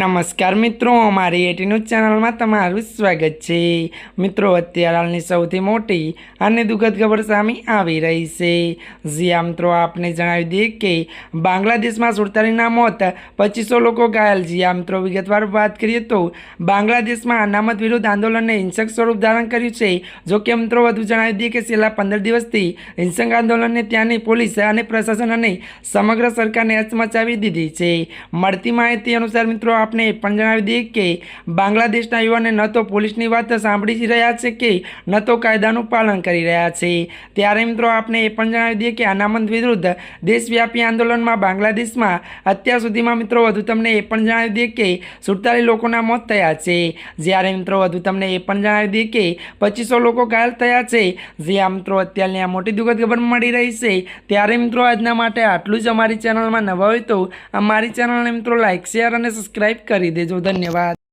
નમસ્કાર મિત્રો, અમારી એટી ન્યૂઝ ચેનલમાં તમારું સ્વાગત છે. મિત્રો, અત્યારે હાલની સૌથી મોટી અને દુઃખદ ખબર સામે આવી રહી છે. જ્યાં મિત્રો, આપને જણાવી દઈએ કે બાંગ્લાદેશમાં સુડતાલીના મોત, પચીસો લોકો ઘાયલ. જ્યાં મિત્રો, વિગતવાર વાત કરીએ તો બાંગ્લાદેશમાં અનામત વિરુદ્ધ આંદોલનને હિંસક સ્વરૂપ ધારણ કર્યું છે. જો કે, મિત્રો, વધુ જણાવી દઈએ કે છેલ્લા પંદર દિવસથી હિંસક આંદોલનને ત્યાંની પોલીસ અને પ્રશાસન અને સમગ્ર સરકારને હચમચાવી દીધી છે. મળતી માહિતી અનુસાર, મિત્રો આપણે પણ જણાવી દઈએ કે બાંગ્લાદેશના યુવાને ન તો પોલીસની વાત સાંભળી રહ્યા છે કે ન તો કાયદાનું પાલન કરી રહ્યા છે. ત્યારે મિત્રો આપણે એ પણ જણાવી દઈએ કે અનામત વિરુદ્ધ દેશવ્યાપી આંદોલનમાં બાંગ્લાદેશમાં અત્યાર સુધીમાં મિત્રો વધુ તમને એ પણ જણાવી દઈએ કે સુડતાલીસ લોકોના મોત થયા છે. જ્યારે મિત્રો વધુ તમને એ પણ જણાવી દઈએ કે પચીસો લોકો ઘાયલ થયા છે. જ્યાં મિત્રો અત્યારની આ મોટી દુઃખદ ખબર મળી રહી છે. ત્યારે મિત્રો આજના માટે આટલું જ અમારી ચેનલમાં નવા હોય તો અમારી ચેનલને મિત્રો લાઇક શેર અને સબસ્ક્રાઈબ કરી દેજો. ધન્યવાદ.